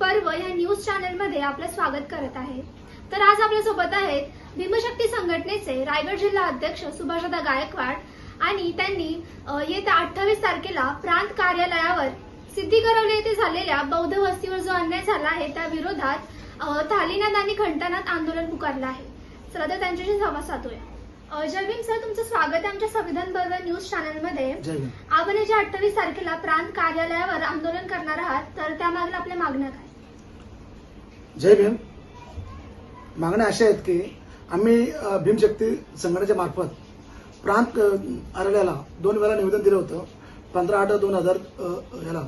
पर्व या न्यूज चॅनलमध्ये आपलं स्वागत करत आहे. तर आज आपल्यासोबत आहेत भीमशक्ती संघटनेचे रायगड जिल्हा अध्यक्ष सुभाषदा गायकवाड आणि त्यांनी येत्या अठ्ठावीस तारखेला प्रांत कार्यालयावर सिद्धिकरवले येथे झालेल्या बौद्ध वस्तीवर जो अन्याय झाला आहे त्या विरोधात थालीनाथ आणि खंडनाथ आंदोलन पुकारलं आहे. चला तर त्यांच्याशी संवाद साधूया. जयभीम सर तुमचं स्वागत आहे आमच्या संविधान पर्व न्यूज चॅनलमध्ये. जय भीम. आपण जे अठ्ठावीस तारखेला प्रांत कार्यालयावर आंदोलन करणार आहात तर त्यामागल्या आपल्या मागण्या काय? जय भीम. मागण्या अशा आहेत की आम्ही भीमशक्ती संघटनेच्या मार्फत प्रांत अ, कार्यालयाला दोन वेळा निवेदन दिलं होतं. पंधरा आठ दोन हजार याला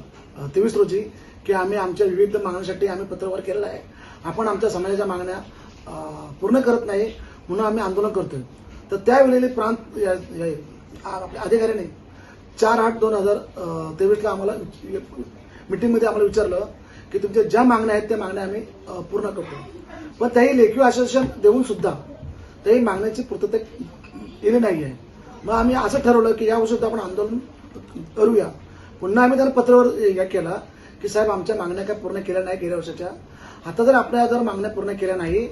तेवीस रोजी की आम्ही आमच्या विविध मागण्यांसाठी आम्ही पत्रव्यवहार केलेला आहे. आपण आमच्या समाजाच्या मागण्या पूर्ण करत नाही म्हणून आम्ही आंदोलन करतोय. तर त्यावेळेला प्रांत या- अधिकाऱ्याने चार आठ दोन हजार तेवीसला आम्हाला मिटिंगमध्ये आम्हाला विचारलं की तुमच्या ज्या मागण्या आहेत त्या मागण्या आम्ही पूर्ण करतो. पण त्याही लेखी आश्वासन देऊन सुद्धा त्याही मागण्याची पूर्तता केली नाही आहे मग आम्ही असं ठरवलं की यावर सुद्धा आपण आंदोलन करूया. पुन्हा आम्ही त्याला पत्रावर या केला की साहेब आमच्या मागण्या काय पूर्ण केल्या नाही गेल्या वर्षाच्या. आता जर आपल्या जर मागण्या पूर्ण केल्या नाही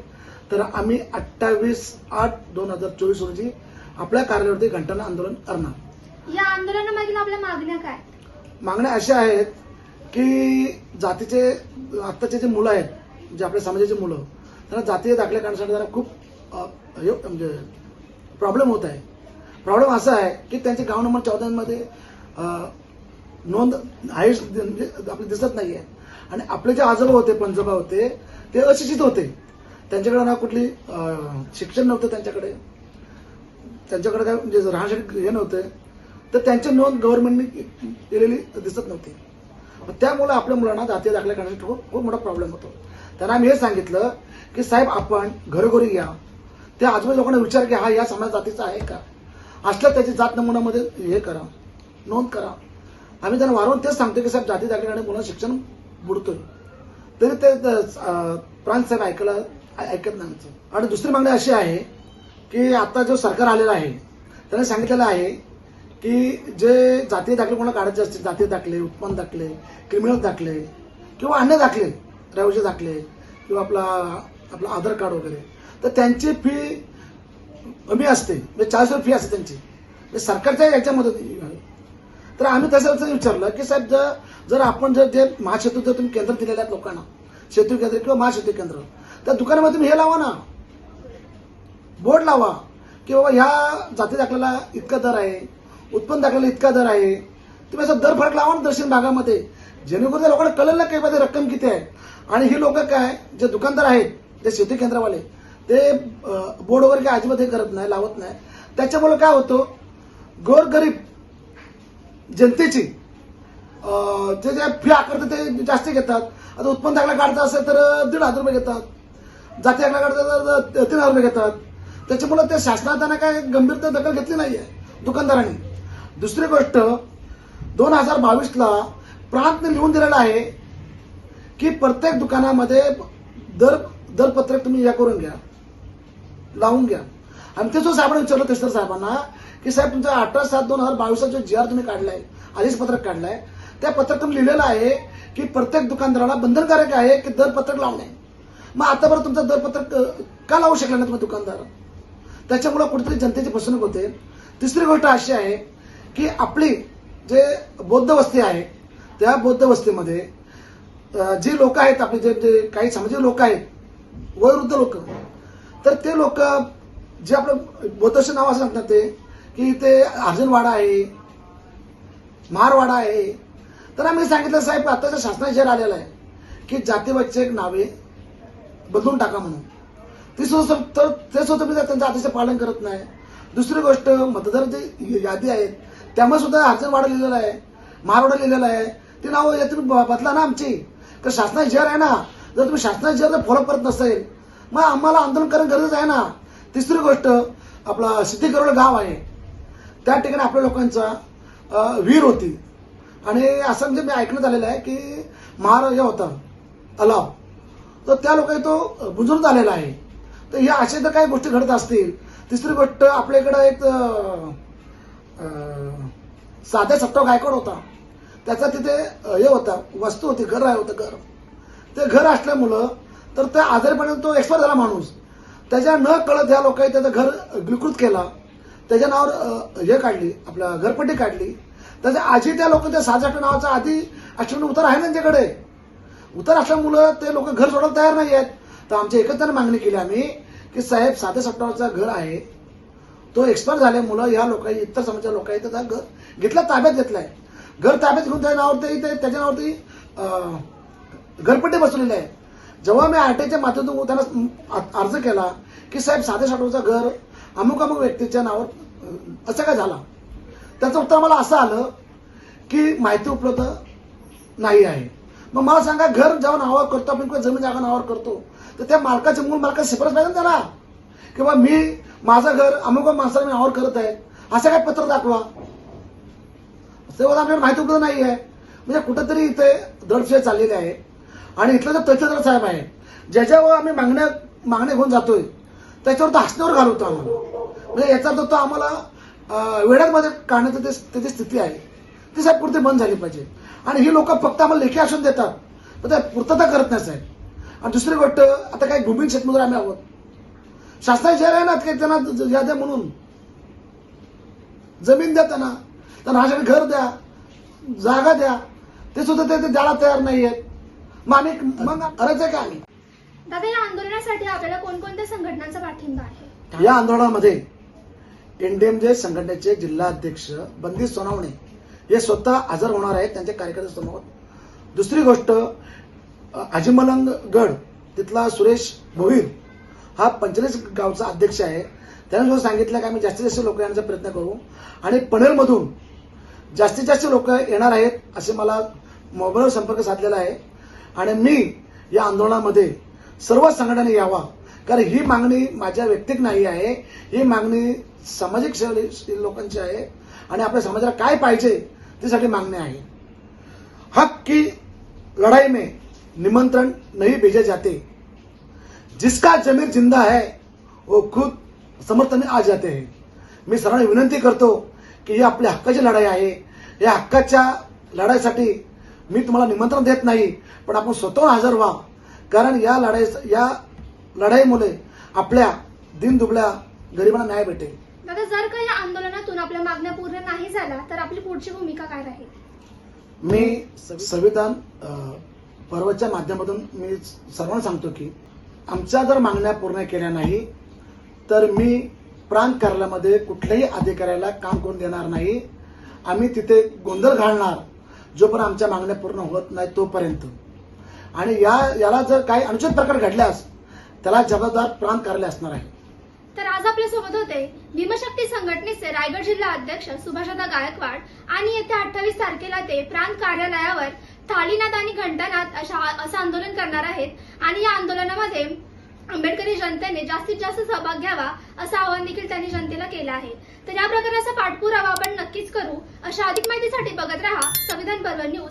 तर आम्ही अठ्ठावीस आठ दोन हजार चोवीस रोजी आपल्या कार्यालयावरती घंटाना आंदोलन करणार. या आंदोलनामागील आपल्या मागण्या काय? मागण्या अशा आहेत की जातीचे आत्ताचे जे मुलं आहेत जे आपल्या समाजाचे मुलं त्यांना जातीय दाखले काढण्यासाठी जरा खूप हे म्हणजे प्रॉब्लेम होत आहे. प्रॉब्लेम असा आहे की त्यांचे गाव नंबर चौदामध्ये नोंद आहे म्हणजे आपले दिसत नाही आहे आणि आपले जे आजोबा होते पंजोबा होते ते अशिक्षित होते. त्यांच्याकडे ना कुठली शिक्षण नव्हतं त्यांच्याकडे. त्यांच्याकडे काय म्हणजे राहण्यासाठी हे नव्हतं. तर त्यांची नोंद गव्हर्नमेंटने केलेली दिसत नव्हती. त्यामुळे आपल्या मुलांना जातीय दाखले करण्यासाठी खूप खूप मोठा प्रॉब्लेम होतो. त्यांना आम्ही हे सांगितलं की साहेब आपण घरोघरी या. त्या आजूबाजू लोकांना विचार की हा या समाज जातीचा आहे का? असल्या त्याची जात नमुनामध्ये हे करा नोंद करा. आम्ही त्यांना वारंवार तेच सांगतो की साहेब जाती दाखले मुलांना शिक्षण बुडतोय. तरी ते प्रांत साहेब ऐकायला ऐकत नाही आणि दुसरी मागणी अशी आहे की आता जो सरकार आलेला आहे त्याने सांगितलेलं आहे की जे जातीय दाखले कोणाला काढायचे असतील जातीय दाखले उत्पन्न दाखले क्रिमिनल दाखले किंवा अन्य दाखले रहिवासी दाखले किंवा आपला आपला आधार कार्ड वगैरे तर त्यांची फी कमी असते. म्हणजे चाळीस रुपये फी असते त्यांची. म्हणजे सरकारच्या याच्यामध्ये तर आम्ही तसं विचारलं की साहेब जर जर आपण जर जे महासेतू जर तुम्ही केंद्र दिलेले आहेत लोकांना शेती केंद्र किंवा महासेतू केंद्र त्या दुकानामध्ये तुम्ही हे लावा ना. बोर्ड लावा की बाबा ह्या जाती दाखल्याला इतका दर आहे. उत्पन्न दाखल्याला इतका दर आहे. तुम्ही असं दर फरक लावा ना दर्शन भागामध्ये. जेणेकरून त्या लोकांना कळलं ना काही पाहिजे रक्कम किती आहे. आणि ही लोक काय जे दुकानदार आहेत जे शेती केंद्रवाले ते बोर्ड वगैरे काय अजिबात हे करत नाही लावत नाही. त्याच्यामुळे काय होतं गोरगरीब जनतेची जे जे फी आकारतात ते जास्त घेतात. आता उत्पन्न दाखला काढता असेल तर दीड हजार रुपये घेतात. जाती दाखला काढता तर तीन हजार रुपये घेतात. त्याच्यामुळे त्या शासनात त्यांना काय गंभीरता दखल घेतली नाही आहे दुकानदारांनी. दुसरी गोष्ट दोन हजार बावीसला प्रांतने लिहून दिलेला आहे की प्रत्येक दुकानामध्ये दर दरपत्रक तुम्ही या करून घ्या. लावून घ्या. आणि ते जो साहेबांना विचारलं तेस्तर साहेबांना की साहेब तुमचा अठरा सात दोन हजार बावीसचा जो जी आर तुम्ही काढलाय आधीच पत्रक काढलाय त्या पत्रक तुम्ही लिहिलेलं आहे की प्रत्येक दुकानदाराला बंधनकारक आहे की दरपत्रक लावणे मग आतापर्यंत तुमचं दरपत्रक का लावू शकला नाही तुम्ही दुकानदार? त्याच्यामुळे कुठेतरी जनतेची फसवणूक होते. तिसरी गोष्ट अशी आहे की आपली जे बौद्ध वस्ती आहे त्या बौद्ध वस्तीमध्ये जी लोक आहेत आपले जे जे काही सामाजिक लोक आहेत वयोवृद्ध लोक तर ते लोक जे आपलं बौद्धचं नाव असं सांगतात ते की ते अर्जुनवाडा आहे मारवाडा आहे. तर आम्ही सांगितलं साहेब आताच्या शासनात जर आलेलं आहे की जातीवाचे नावे बदलून टाका म्हणून. ती सुद्धा तर ते सुद्धा त्यांचं अतिशय पालन करत नाही. दुसरी गोष्ट मतदार जे यादी आहेत त्यामुळे सुद्धा अर्जुनवाडा लिहिलेला आहे. महारवाडा लिहिलेला आहे. ते नावं या तुम्ही ब- बदला ना आमची. तर शासनाची जर आहे ना जर तुम्ही शासनाची जर फॉलो करत नसेल मग आम्हाला आंदोलन करणं गरजेचं आहे ना. तिसरी गोष्ट आपला सिद्धी गाव आहे. त्या ठिकाणी आपल्या लोकांचा वीर विहीर होती. आणि असं म्हणजे मी ऐकण्यात आलेलं आहे की महाराज होता अलाव. तर त्या लोकांनी तो बुजुर्ग आलेला आहे. तर ह्या अशा जर काही गोष्टी घडत असतील. तिसरी गोष्ट आपल्या इकडं एक साध्या सत्ता गायकवाड होता. त्याचा तिथे हे होता वस्तू होती घर आहे होतं घर. ते घर असल्यामुळं तर त्या आजारीपणे तो एक्सपायर झाला माणूस. त्याच्या न कळत ह्या लोकांनी त्याचं घर विकृत केला. त्याच्या नावावर हे काढली आपल्या घरपट्टी काढली. त्याच्या आजी त्या लोक त्या साजाट नावाचा आधी अष्टमी उतर आहे ना त्यांच्याकडे. उतर असल्यामुळं ते लोक घर सोडायला तयार नाही आहेत तर आमची एकच मागणी केली आम्ही की साहेब साधे सप्ताहाचा घर आहे. तो एक्सपायर झाल्यामुळं ह्या लोकांनी इतर समाजाच्या लोकांनी त्याचा घर घेतला ताब्यात घेतलाय. घर ताब्यात घेऊन त्या नावावरती ते त्याच्या नावावरती घरपट्टे घरपट्टी बसवलेली आहे. जेव्हा मी आरटीच्या माध्यमातून त्यांना अर्ज केला की साहेब साधे साठवचं घर अमुक अमुक व्यक्तीच्या नावावर असं काय झाला? त्याचं उत्तर मला असं आलं की माहिती उपलब्ध नाही आहे. मग मला सांगा घर जेव्हा नावावर करतो आपण किंवा जमीन जागा नावावर करतो तर त्या मालकाचे मूळ मालकाची शिफारस पाहिजे ना त्याला? किंवा मी माझं घर अमुक माणसाला मी आवर करत आहे. असं काय पत्र दाखवा? तेव्हा आपल्याला माहिती उपलब्ध नाही आहे. म्हणजे कुठंतरी इथे दडफे चाललेले आहे. आणि इथलं जर तहसीलदार साहेब आहे ज्याच्यावर आम्ही मागण्या मागण्या घेऊन जातोय त्याच्यावर तो हसण्यावर घालवतो आम्हाला. म्हणजे याचा अर्थ तो आम्हाला अं, वेड्यामध्ये काढण्याची ते- त्याची स्थिती आहे. ती साहेब कुठे बंद झाली पाहिजे. आणि ही लोक फक्त आम्हाला लेखी आश्वासन देतात. पण त्या पूर्तता करत नाही साहेब. आणि दुसरी गोष्ट आता काही भूमी क्षेत्र आम्ही आहोत. शासनाची जाहीर आहे ना की त्यांना ज- या द्या म्हणून. जमीन द्या त्यांना. त्यांना राहण्यासाठी घर द्या जागा द्या. ते सुद्धा ते द्यायला तयार नाही आहेत मग आम्ही मग करायचं आहे का आम्ही? दादा या आंदोलनासाठी आपल्याला कोणकोणत्या संघटनांचा पाठिंबा आहे? या आंदोलनामध्ये एनडीएमजे संघटनेचे जिल्हा अध्यक्ष बंदी सोनावणे हे स्वतः हजर होणार आहेत त्यांच्या कार्यकर्त्यांसमोर दुसरी गोष्ट अजिमलंग गड तिथला सुरेश भोईर हा पंचेचाळीस गावचा अध्यक्ष आहे. त्याने सुद्धा सांगितलं की आम्ही जास्तीत जास्त लोक येण्याचा प्रयत्न करू. आणि पनवेलमधून जास्तीत जास्त लोक येणार आहेत असे मला मोबाईलवर संपर्क साधलेला आहे. आणि मी या आंदोलनामध्ये सर्व संघटना यावा. कारण ही मागणी माझ्या वैयक्तिक नाही आहे. ही मागणी सामाजिक शैली- लोकांची आहे. आणि आपल्या समाजाला काय पाहिजे त्यासाठी मागणी आहे. हक की लड़ाई में निमंत्रण नहीं भेजे जाते. जिसका जमीर जिंदा है वो खुद समर्थन में आ जाते हैं। मी सर्वांना विनंती करतो की ही आपल्या हक्काची लढाई आहे. या हक्काच्या लढाईसाठी मी तुम्हाला निमंत्रण देत नाही पण आपण स्वतःहून हजर व्हा. कारण या लढाई या लढाईमुळे आपल्या दिनदुबळ्या गरिबांना न्याय भेटेल. दादा जर का या आंदोलनातून आपल्या मागण्या पूर्ण नाही झाल्या तर आपली पुढची भूमिका काय राहील? मी संविधान पर्वाच्या माध्यमातून मी सर्वांना सांगतो की आमच्या जर मागण्या पूर्ण केल्या नाही तर मी प्रांत कार्यालयामध्ये कुठल्याही अधिकाऱ्याला काम करून देणार नाही. आम्ही तिथे गोंधळ घालणार जोपर्यंत आमच्या मागण्या पूर्ण होत नाही तोपर्यंत. आणि या याला जर काही अनुचित प्रकार घडल्यास त्याला जबाबदार प्रांत कार्यालय असणार आहे. तर आज आपल्यासोबत होते भीमशक्ती संघटनेचे रायगड जिल्हा अध्यक्ष सुभाषदा गायकवाड. आणि येत्या अठ्ठावीस तारखेला ते प्रांत कार्यालयावर थाळीनाद आणि घंटानाद अशा असं आंदोलन करणार आहेत. आणि या आंदोलनामध्ये आंबेडकरी जनतेने जास्तीत जास्त सहभाग घ्यावा असं आवाहन देखील त्यांनी जनतेला केलं आहे. तर या प्रकाराचा पाठपुरावा आपण नक्कीच करू. अशा अधिक माहितीसाठी बघत राहा. संविधान पर्व न्यूज.